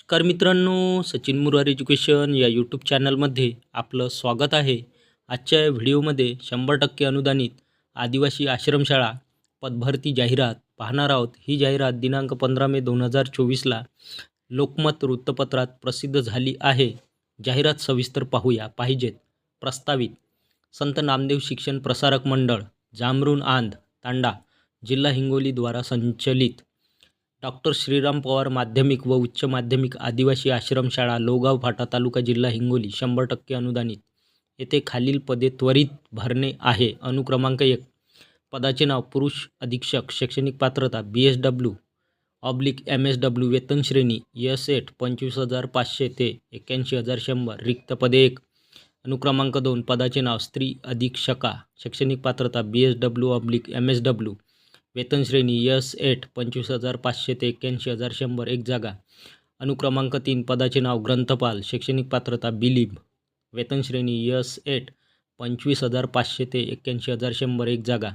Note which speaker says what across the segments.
Speaker 1: नमस्कार मित्रांनो सचिन मुरार एज्युकेशन या यूट्यूब चॅनलमध्ये आपलं स्वागत आहे. आजच्या या व्हिडिओमध्ये शंभर टक्के अनुदानित आदिवासी आश्रमशाळा पदभरती जाहिरात पाहणार आहोत. ही जाहिरात दिनांक पंधरा मे दोन हजार चोवीसला लोकमत वृत्तपत्रात प्रसिद्ध झाली आहे. जाहिरात सविस्तर पाहूया. पाहिजेत. प्रस्तावित. संत नामदेव शिक्षण प्रसारक मंडळ जामरून आंध तांडा जिल्हा हिंगोलीद्वारा संचलित डॉक्टर श्रीराम पवार माध्यमिक व उच्च माध्यमिक आदिवासी आश्रमशाळा लोगाव फाटा तालुका जिल्हा हिंगोली शंभर टक्के अनुदानित. येथे खालील पदे त्वरित भरणे आहे. अनुक्रमांक एक. पदाचे नाव पुरुष अधीक्षक शैक्षणिक पात्रता B S W oblique M S W वेतन श्रेणी यस एट पंचवीस हजार पाचशे ते एक्याऐंशी हजार शंभर. रिक्त पदे एक. अनुक्रमांक दोन. पदाचे नाव स्त्री अधीक्षका शैक्षणिक पात्रता B S W oblique M S W. वेतन श्रेणी यस एट पंचवीस हजार पाचशे ते एक्क्याऐंशी हजार शंभर. एक जागा. अनुक्रमांक तीन पदाचे नाव ग्रंथपाल शैक्षणिक पात्रता बिलीब. वेतन श्रेणी यस एट पंचवीस हजार पाचशे ते एक्क्याऐंशी हजार शंभर. एक जागा.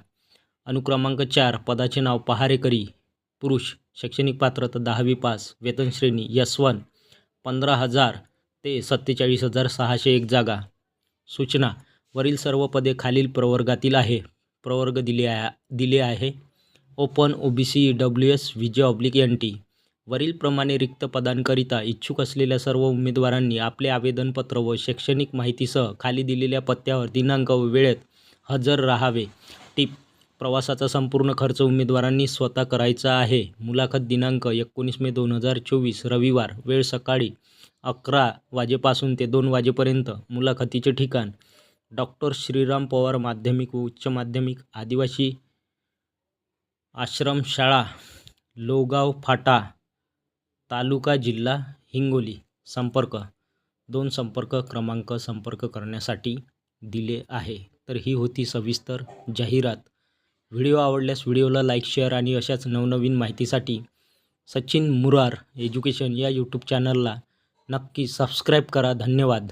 Speaker 1: अनुक्रमांक चार पदाचे नाव पहारेकरी पुरुष शैक्षणिक पात्रता दहावी पास. वेतन श्रेणी यस वन पंधरा हजार ते सत्तेचाळीस हजार सहाशे एक जागा. सूचना. वरील सर्व पदे खालील प्रवर्गातील आहे. प्रवर्ग दिले आहे दिले आहे. Open O B C W S विजय जे ऑब्लिक एन टी वरीलप्रमाणे रिक्त पदांकरिता इच्छुक असलेल्या सर्व उमेदवारांनी आपले आवेदनपत्र व शैक्षणिक माहितीसह खाली दिलेल्या पत्त्यावर दिनांक व वेळेत हजर राहावे. टिप प्रवासाचा संपूर्ण खर्च उमेदवारांनी स्वतः करायचा आहे. मुलाखत दिनांक एकोणीस मे दोन हजार चोवीस रविवार वेळ सकाळी अकरा वाजेपासून ते दोन वाजेपर्यंत. मुलाखतीचे ठिकाण डॉक्टर श्रीराम पवार माध्यमिक व उच्च माध्यमिक आदिवासी आश्रमशाळा लोगाव फाटा तालुका जिल्हा हिंगोली. संपर्क. दोन संपर्क क्रमांक संपर्क करण्यासाठी दिले आहे. तर ही होती सविस्तर जाहिरात. व्हिडिओ आवडल्यास व्हिडिओला लाईक शेअर आणि अशाच नवनवीन माहितीसाठी सचिन मुरार एज्युकेशन या यूट्यूब चॅनलला नक्की सबस्क्राईब करा. धन्यवाद.